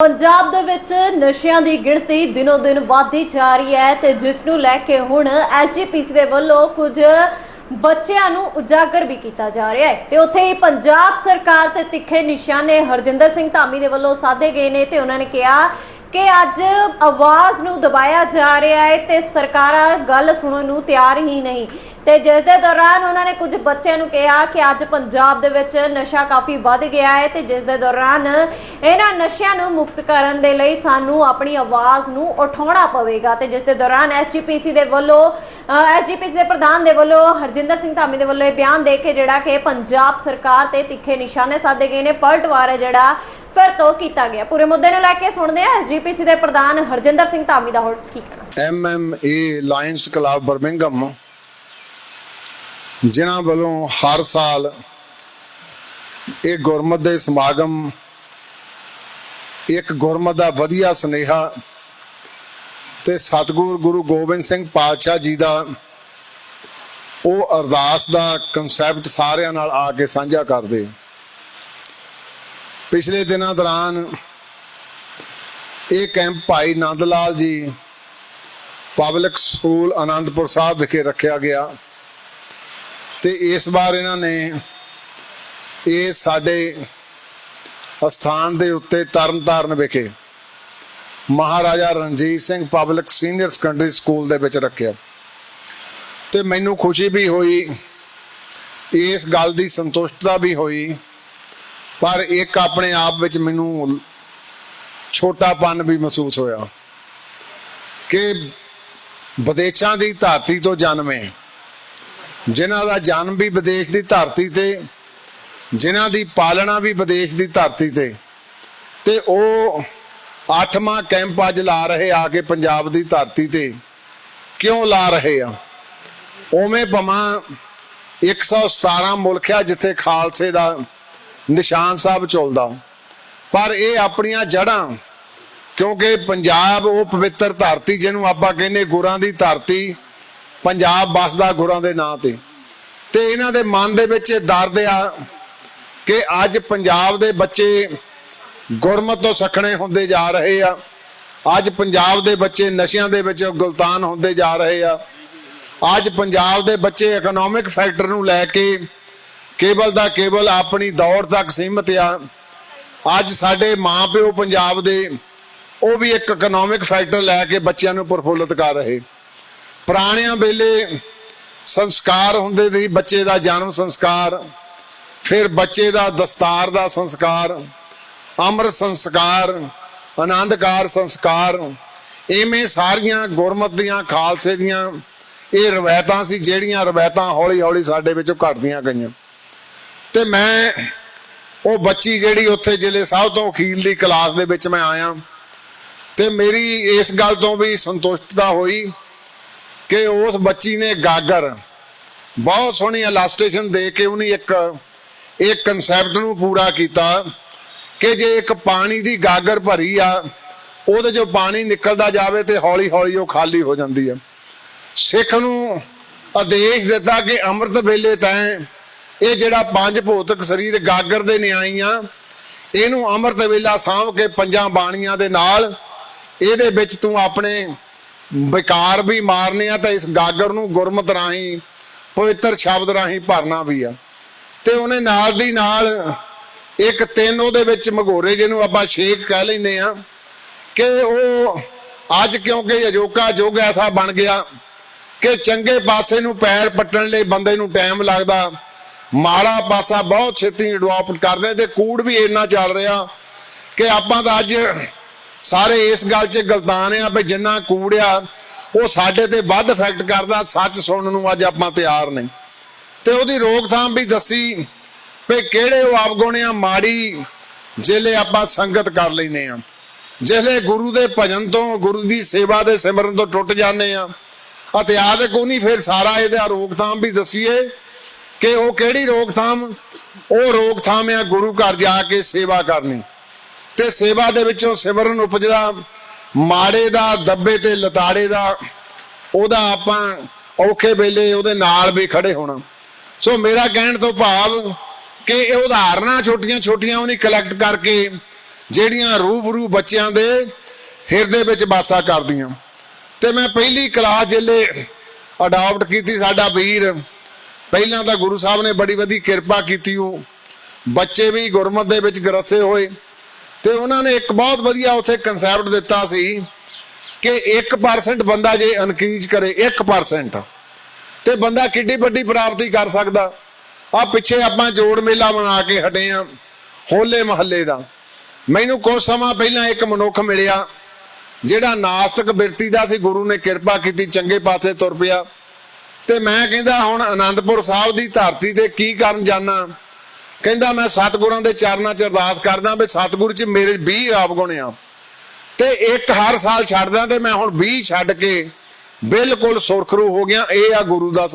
ਪੰਜਾਬ ਦੇ ਵਿੱਚ ਨਸ਼ਿਆਂ ਦੀ ਗਿਣਤੀ ਦਿਨੋ ਦਿਨ ਵਧਦੀ ਜਾ ਰਹੀ ਹੈ ਤੇ ਜਿਸ ਨੂੰ ਲੈ ਕੇ ਹੁਣ ਐਸਜੀਪੀਸੀ ਦੇ ਵੱਲੋਂ ਕੁਝ ਬੱਚਿਆਂ ਨੂੰ ਉਜਾਗਰ ਵੀ ਕੀਤਾ ਜਾ ਰਿਹਾ ਹੈ। ਤੇ ਉੱਥੇ ਹੀ ਪੰਜਾਬ ਸਰਕਾਰ ਤੇ ਤਿੱਖੇ ਨਿਸ਼ਾਨੇ ਹਰਜਿੰਦਰ ਸਿੰਘ ਧਾਮੀ ਦੇ ਵੱਲੋਂ ਸਾਧੇ ਗਏ ਨੇ ਤੇ ਉਹਨਾਂ ਨੇ ਕਿਹਾ ਕਿ ਅੱਜ ਆਵਾਜ਼ ਨੂੰ ਦਬਾਇਆ ਜਾ ਰਿਹਾ ਹੈ ਤੇ ਸਰਕਾਰਾਂ ਗੱਲ ਸੁਣਨ ਨੂੰ ਤਿਆਰ ਹੀ ਨਹੀਂ। ਤੇ ਜਿਸ ਦੇ ਦੌਰਾਨ ਉਹਨਾਂ ਨੇ ਕੁਝ ਬੱਚਿਆਂ ਨੂੰ ਕਿਹਾ ਕਿ ਅੱਜ ਪੰਜਾਬ ਦੇ ਵਿੱਚ ਨਸ਼ਾ ਕਾਫੀ ਵੱਧ ਗਿਆ ਹੈ ਤੇ ਜਿਸ ਦੇ ਦੌਰਾਨ ਇਹਨਾਂ ਨਸ਼ਿਆਂ ਨੂੰ ਮੁਕਤ ਕਰਨ ਦੇ ਲਈ ਸਾਨੂੰ ਆਪਣੀ ਆਵਾਜ਼ ਨੂੰ ਉਠਾਉਣਾ ਪਵੇਗਾ ਤੇ ਜਿਸ ਦੇ ਦੌਰਾਨ ਐਸਜੀਪੀਸੀ ਦੇ ਵੱਲੋਂ ਐਸਜੀਪੀਸੀ ਦੇ ਪ੍ਰਧਾਨ ਦੇ ਵੱਲੋਂ ਹਰਜਿੰਦਰ ਸਿੰਘ ਧਾਮੀ ਦੇ ਵੱਲੋਂ ਇਹ ਬਿਆਨ ਦੇ ਕੇ ਜਿਹੜਾ ਕਿ ਪੰਜਾਬ ਸਰਕਾਰ ਤੇ ਤਿੱਖੇ ਨਿਸ਼ਾਨੇ ਸਾਧੇ ਗਏ ਨੇ। ਪਲਟਵਾਰ ਹੈ ਜਿਹੜਾ ਫਿਰ ਤੋਂ ਕੀਤਾ ਗਿਆ। ਪੂਰੇ ਮੁੱਦੇ ਨੂੰ ਲੈ ਕੇ ਸੁਣਦੇ ਹਾਂ ਐਸਜੀਪੀਸੀ ਦੇ ਪ੍ਰਧਾਨ ਹਰਜਿੰਦਰ ਸਿੰਘ ਧਾਮੀ ਦਾ ਹੋਰ ਕੀ ਕਹਿਣਾ। ਐਮਐਮਏ ਲਾਇਨਸ ਕਲੱਬ ਬਰਮਿੰਗਮ ਜਿਨ੍ਹਾਂ ਵੱਲੋਂ ਹਰ ਸਾਲ ਇਹ ਗੁਰਮਤ ਦੇ ਸਮਾਗਮ, ਇੱਕ ਗੁਰਮਤ ਦਾ ਵਧੀਆ ਸੁਨੇਹਾ ਤੇ ਸਤਿਗੁਰ ਗੁਰੂ ਗੋਬਿੰਦ ਸਿੰਘ ਪਾਤਸ਼ਾਹ ਜੀ ਦਾ, ਉਹ ਅਰਦਾਸ ਦਾ ਕਨਸੈਪਟ ਸਾਰਿਆਂ ਨਾਲ ਆ ਕੇ ਸਾਂਝਾ ਕਰਦੇ ਪਿਛਲੇ ਦਿਨਾਂ ਦੌਰਾਨ ਇਹ camp Bhai Nand Lal ji public school Anandpur Sahib ਵਿਖੇ ਰੱਖਿਆ ਗਿਆ ਤੇ ਇਸ ਵਾਰ ਇਹਨਾਂ ਨੇ ਇਹ ਸਾਡੇ ਅਸਥਾਨ ਦੇ ਉੱਤੇ ਤਰਨਤਾਰਨ ਵਿਖੇ Maharaja Ranjit Singh public senior secondary school ਦੇ ਵਿੱਚ ਰੱਖਿਆ। ਤੇ ਮੈਨੂੰ ਖੁਸ਼ੀ ਵੀ ਹੋਈ, ਇਸ ਗੱਲ ਦੀ ਸੰਤੁਸ਼ਟਤਾ ਵੀ ਹੋਈ ਪਰ ਇੱਕ ਆਪਣੇ ਆਪ ਵਿੱਚ ਮੈਨੂੰ ਛੋਟਾਪਨ ਵੀ ਮਹਿਸੂਸ ਹੋਇਆ ਕਿ ਵਿਦੇਸ਼ਾਂ ਦੀ ਧਰਤੀ ਤੋਂ ਜਨਮੇ, ਜਿਨ੍ਹਾਂ ਦਾ ਜਨਮ ਵੀ ਵਿਦੇਸ਼ ਦੀ ਧਰਤੀ ਤੇ, ਜਿਨ੍ਹਾਂ ਦੀ ਪਾਲਣਾ ਵੀ ਵਿਦੇਸ਼ ਦੀ ਧਰਤੀ ਤੇ ਤੇ ਉਹ ਅੱਠਵਾਂ ਕੈਂਪ ਅੱਜ ਲਾ ਰਹੇ ਆ ਕੇ ਪੰਜਾਬ ਦੀ ਧਰਤੀ ਤੇ। ਕਿਉਂ ਲਾ ਰਹੇ ਆ? ਉਵੇਂ ਭਵਾਂ 117 ਮੁਲਕ ਆ ਜਿੱਥੇ ਖਾਲਸੇ ਦਾ ਨਿਸ਼ਾਨ ਸਾਹਿਬ ਚੱਲਦਾ ਪਰ ਇਹ ਆਪਣੀਆਂ ਜੜਾਂ ਕਿਉਂਕਿ ਪੰਜਾਬ ਉਹ ਪਵਿੱਤਰ ਧਰਤੀ ਜਿਹਨੂੰ ਆਪਾਂ ਕਹਿੰਦੇ ਗੁਰਾਂ ਦੀ ਧਰਤੀ, ਪੰਜਾਬ ਬਸਦਾ ਗੁਰਾਂ ਦੇ ਨਾਂ ਤੇ। ਤੇ ਇਹਨਾਂ ਦੇ ਮਨ ਦੇ ਵਿੱਚ ਇਹ ਦਰਦ ਆ ਕਿ ਅੱਜ ਪੰਜਾਬ ਦੇ ਬੱਚੇ ਗੁਰਮਤ ਤੋਂ ਸਖਣੇ ਹੁੰਦੇ ਜਾ ਰਹੇ ਆ। ਅੱਜ ਪੰਜਾਬ ਦੇ ਬੱਚੇ ਨਸ਼ਿਆਂ ਦੇ ਵਿੱਚ ਗੁਲਤਾਨ ਹੁੰਦੇ ਜਾ ਰਹੇ ਆ। ਅੱਜ ਪੰਜਾਬ ਦੇ ਬੱਚੇ ਇਕਨੋਮਿਕ ਫੈਕਟਰ ਨੂੰ ਲੈ ਕੇ ਕੇਵਲ ਦਾ ਕੇਵਲ ਆਪਣੀ ਦੌੜ ਤੱਕ ਸੀਮਤ ਆ। ਅੱਜ ਸਾਡੇ ਮਾਪਿਓ ਪੰਜਾਬ ਦੇ, ਉਹ ਵੀ ਇੱਕ ਇਕਨੋਮਿਕ ਫੈਕਟਰ ਲੈ ਕੇ ਬੱਚਿਆਂ ਨੂੰ ਪ੍ਰਫੁੱਲਤ ਕਰ ਰਹੇ। ਪੁਰਾਣਿਆਂ ਵੇਲੇ ਸੰਸਕਾਰ ਹੁੰਦੇ ਸੀ, ਬੱਚੇ ਦਾ ਜਨਮ ਸੰਸਕਾਰ, ਫਿਰ ਬੱਚੇ ਦਾ ਦਸਤਾਰ ਦਾ ਸੰਸਕਾਰ, ਅੰਮ੍ਰਿਤ ਸੰਸਕਾਰ, ਆਨੰਦਕਾਰ ਸੰਸਕਾਰ, ਇਵੇਂ ਸਾਰੀਆਂ ਗੁਰਮਤ ਦੀਆਂ, ਖਾਲਸੇ ਦੀਆਂ ਇਹ ਰਵਾਇਤਾਂ ਸੀ, ਜਿਹੜੀਆਂ ਰਵਾਇਤਾਂ ਹੌਲੀ ਹੌਲੀ ਸਾਡੇ ਵਿੱਚੋਂ ਘਟਦੀਆਂ ਗਈਆਂ। ਤੇ ਮੈਂ ਉਹ ਬੱਚੀ ਜਿਹੜੀ ਉੱਥੇ ਜ਼ਿਲ੍ਹੇ ਸਭ ਤੋਂ ਅਖੀਰਲੀ ਕਲਾਸ ਦੇ ਵਿੱਚ ਮੈਂ ਆਇਆ ਤੇ ਮੇਰੀ ਇਸ ਗੱਲ ਤੋਂ ਵੀ ਸੰਤੁਸ਼ਟਤਾ ਹੋਈ ਕਿ ਉਸ ਬੱਚੀ ਨੇ ਗਾਗਰ ਬਹੁਤ ਸੋਹਣੀ ਇਲਾਸਟ੍ਰੇਸ਼ਨ ਦੇ ਕੇ ਉਹਨੇ ਇੱਕ ਇੱਕ ਕਨਸੈਪਟ ਨੂੰ ਪੂਰਾ ਕੀਤਾ ਕਿ ਜੇ ਇੱਕ ਪਾਣੀ ਦੀ ਗਾਗਰ ਭਰੀ ਆ, ਉਹਦੇ ਚੋਂ ਪਾਣੀ ਨਿਕਲਦਾ ਜਾਵੇ ਤੇ ਹੌਲੀ ਹੌਲੀ ਉਹ ਖਾਲੀ ਹੋ ਜਾਂਦੀ ਆ। ਸਿੱਖ ਨੂੰ ਆਦੇਸ਼ ਦਿੱਤਾ ਕਿ ਅੰਮ੍ਰਿਤ ਵੇਲੇ ਤੈਂ ਇਹ ਜਿਹੜਾ ਪੰਜ ਭੌਤਿਕ ਸਰੀਰ ਗਾਗਰ ਦੇ ਨਿਆਈ ਆ, ਇਹਨੂੰ ਅੰਮ੍ਰਿਤ ਵੇਲਾ ਸਾਂਭ ਕੇ ਪੰਜਾਂ ਬਾਣੀਆਂ ਦੇ ਨਾਲ ਇਹਦੇ ਵਿੱਚ ਤੂੰ ਆਪਣੇ ਵਿਕਾਰ ਵੀ ਮਾਰਨੇ ਆ ਤਾਂ ਇਸ ਗਾਗਰ ਨੂੰ ਗੁਰਮਤ ਰਾਹੀਂ, ਪਵਿੱਤਰ ਸ਼ਬਦ ਰਾਹੀਂ ਭਰਨਾ ਵੀ ਆ। ਤੇ ਉਹਨੇ ਨਾਲ ਦੀ ਨਾਲ ਇੱਕ ਤਿੰਨ ਉਹਦੇ ਵਿੱਚ ਮਗੋਰੇ ਜਿਹਨੂੰ ਆਪਾਂ ਛੇਕ ਕਹਿ ਲੈਂਦੇ ਆ ਕਿ ਉਹ ਅੱਜ ਕਿਉਂਕਿ ਅਜੋਕਾ ਯੁੱਗ ਐਸਾ ਬਣ ਗਿਆ ਕਿ ਚੰਗੇ ਪਾਸੇ ਨੂੰ ਪੈਰ ਪੱਟਣ ਲਈ ਬੰਦੇ ਨੂੰ ਟਾਈਮ ਲੱਗਦਾ ਮਾੜਾ ਪਾਸਾ ਬਹੁਤ ਛੇਤੀ ਅਡਾਪਟ ਕਰਦੇ ਤੇ ਕੂੜ ਵੀ ਇੰਨਾ ਚੱਲ ਰਿਹਾ ਕਿ ਆਪਾਂ ਤਾਂ ਅੱਜ ਸਾਰੇ ਇਸ ਗੱਲ 'ਚ ਗਲਤਾਨ ਆ ਵੀ ਜਿੰਨਾ ਕੂੜ ਉਹ ਸਾਡੇ ਤੇ ਵੱਧ ਇਫੈਕਟ ਕਰਦਾ, ਸੱਚ ਸੁਣਨ ਨੂੰ ਅੱਜ ਆਪਾਂ ਤਿਆਰ ਨਹੀਂ ਤੇ ਉਹਦੀ ਰੋਕਥਾਮ ਵੀ ਦੱਸੀ ਵੀ ਕਿਹੜੇ ਉਹ ਆਪਗੁਣਿਆ ਮਾੜੀ ਜਿਹੜੇ ਆਪਾਂ ਸੰਗਤ ਕਰ ਲੈਨੇ ਆ। ਜਿਹੜੇ ਗੁਰੂ ਦੇ ਭਜਨ ਤੋਂ, ਗੁਰੂ ਦੀ ਸੇਵਾ ਦੇ ਸਿਮਰਨ ਤੋਂ ਟੁੱਟ ਜਾਂਦੇ ਆ। ਅਤੇ ਆਦਿਕ ਉਹਨੀ ਫਿਰ ਸਾਰਾ ਇਹਦਾ ਰੋਕਥਾਮ ਵੀ ਦਸੀਏ ਕਿ ਉਹ ਕਿਹੜੀ ਰੋਕਥਾਮ? ਉਹ ਰੋਕਥਾਮ ਆ ਗੁਰੂ ਘਰ ਜਾ ਕੇ ਸੇਵਾ ਕਰਨੀ। ਤੇ ਸੇਵਾ ਦੇ ਵਿੱਚੋਂ ਸਿਮਰਨ ਉਪਜਦਾ, ਮਾੜੇ ਦਾ, ਦੱਬੇ ਤੇ ਲਤਾੜੇ ਦਾ, ਉਹਦਾ ਆਪਾਂ ਔਖੇ ਵੇਲੇ ਉਹਦੇ ਨਾਲ ਵੀ ਖੜੇ ਹੋਣਾ। ਸੋ ਮੇਰਾ ਕਹਿਣ ਤੋਂ ਭਾਵ ਕਿ ਇਹ ਉਦਾਹਰਨਾਂ ਛੋਟੀਆਂ ਛੋਟੀਆਂ ਉਹਨੇ ਕਲੈਕਟ ਕਰਕੇ ਜਿਹੜੀਆਂ ਰੂਬਰੂ ਬੱਚਿਆਂ ਦੇ ਹਿਰਦੇ ਵਿੱਚ ਵਾਸਾ ਕਰਦੀਆਂ। ਤੇ ਮੈਂ ਪਹਿਲੀ ਕਲਾਸ ਜਿੱਲੇ ਅਡਾਪਟ ਕੀਤੀ ਸਾਡਾ ਵੀਰ ਪਹਿਲਾਂ ਤਾਂ ਗੁਰੂ ਸਾਹਿਬ ਨੇ ਬੜੀ ਵਧੀ ਕਿਰਪਾ ਕੀਤੀ ਉਹ। ਬੱਚੇ ਵੀ ਗੁਰਮਤ ਦੇ ਵਿੱਚ ਗਰਸੇ ਹੋਏ ਤੇ ਉਹਨਾਂ ਨੇ ਇੱਕ ਬਹੁਤ ਵਧੀਆ ਉੱਥੇ ਕਨਸੈਪਟ ਦਿੱਤਾ ਸੀ ਕਿ 1% ਬੰਦਾ ਜੇ ਇਨਕਰੀਜ਼ ਕਰੇ 1% ਤੇ ਬੰਦਾ ਕਿੱਡੀ ਵੱਡੀ ਪ੍ਰਾਪਤੀ ਕਰ ਸਕਦਾ। ਆ ਪਿੱਛੇ ਆਪਾਂ ਜੋੜ ਮੇਲਾ ਮਨਾ ਕੇ ਹਟੇ ਆ, ਹੋਲੇ ਮਹੱਲੇ ਦਾ। ਮੈਨੂੰ ਕੁਝ ਸਮਾਂ ਪਹਿਲਾਂ ਇੱਕ ਮਨੁੱਖ ਮਿਲਿਆ, ਜਿਹੜਾ ਨਾਸਤਕ ਬਿਰਤੀ ਦਾ ਸੀ, ਗੁਰੂ ਨੇ ਕਿਰਪਾ ਕੀਤੀ, ਚੰਗੇ ਪਾਸੇ ਤੁਰ ਪਿਆ। ਤੇ ਮੈਂ ਕਹਿੰਦਾ ਹੁਣ ਆਨੰਦਪੁਰ ਸਾਹਿਬ ਦੀ ਧਰਤੀ ਤੇ ਕੀ ਕਰਨ ਜਾਣਾ ਕਹਿੰਦਾ ਮੈਂ ਸਤਿਗੁਰਾਂ ਦੇ ਚਰਨਾਂ 'ਚ ਅਰਦਾਸ ਕਰਦਾ ਵੀ ਸਤਿਗੁਰੂ 'ਚ ਮੇਰੇ 20 ਆਵਗੁਣ ਆ। ਤੇ ਇੱਕ ਹਰ ਸਾਲ ਛੱਡਦਾ ਤੇ ਮੈਂ ਹੁਣ 20 ਛੱਡ ਕੇ ਬਿਲਕੁਲ ਸੁਰਖਰੂ ਹੋ ਗਿਆ। ਇਹ ਆ ਗੁਰੂ ਦਾ